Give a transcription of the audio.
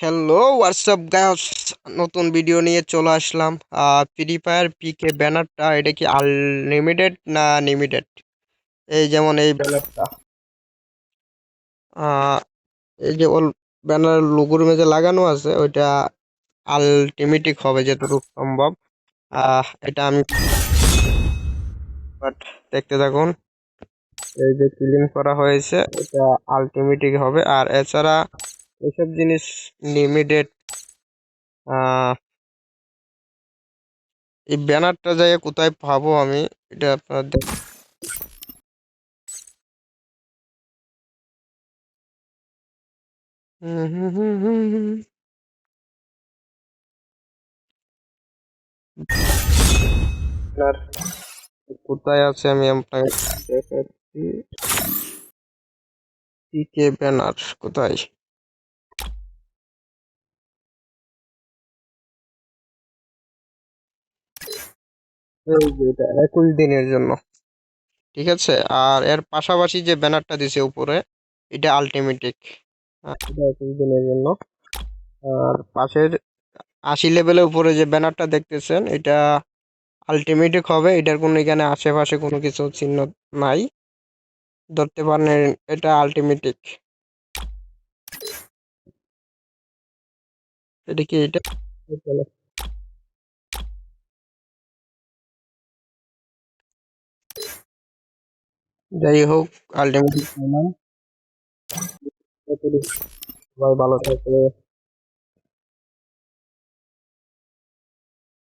Hello WhatsApp guys নতুন video নিয়ে চলে আসলাম। ফ্রি ফায়ার পিকে ব্যানারটা, এটা কি আনলিমিটেড না লিমিটেড এই যেমন এই ব্যানারটা। এই যে ওল ব্যানার লোগোর মেঝে লাগানো আছে, ওইটা আলটিমেটিক হবে যতটুকু সম্ভব। এটা আমি বাট দেখতে থাকুন। এই যে ক্লিন করা হয়েছে, এটা আলটিমেটিক হবে। আর এছাড়া এসব জিনিস লিমিটেড এই ব্যানারটা যাই কোথায় পাবো আমি, এটা আপনাদের কোথায় আছে আমি আপনাকে ব্যানার কোথায়? এটা একুশ দিনের জন্য। ঠিক আছে? আর এর পাশাপাশি যে ব্যানারটা দিছে উপরে, এটা আলটিমেটিক একুশ দিনের জন্য। আর পাশের আশি লেভেলের উপরে যে ব্যানারটা দেখতেছেন, এটা আলটিমেটিক হবে। এটার কোনো এখানে আশেপাশে কোনো কিছু চিহ্ন নাই। ধরতে পারেন এটা আলটিমেটিক এটা কি এটা? যাই হোক আলটিমেটলি সবাই ভালো থাকবে।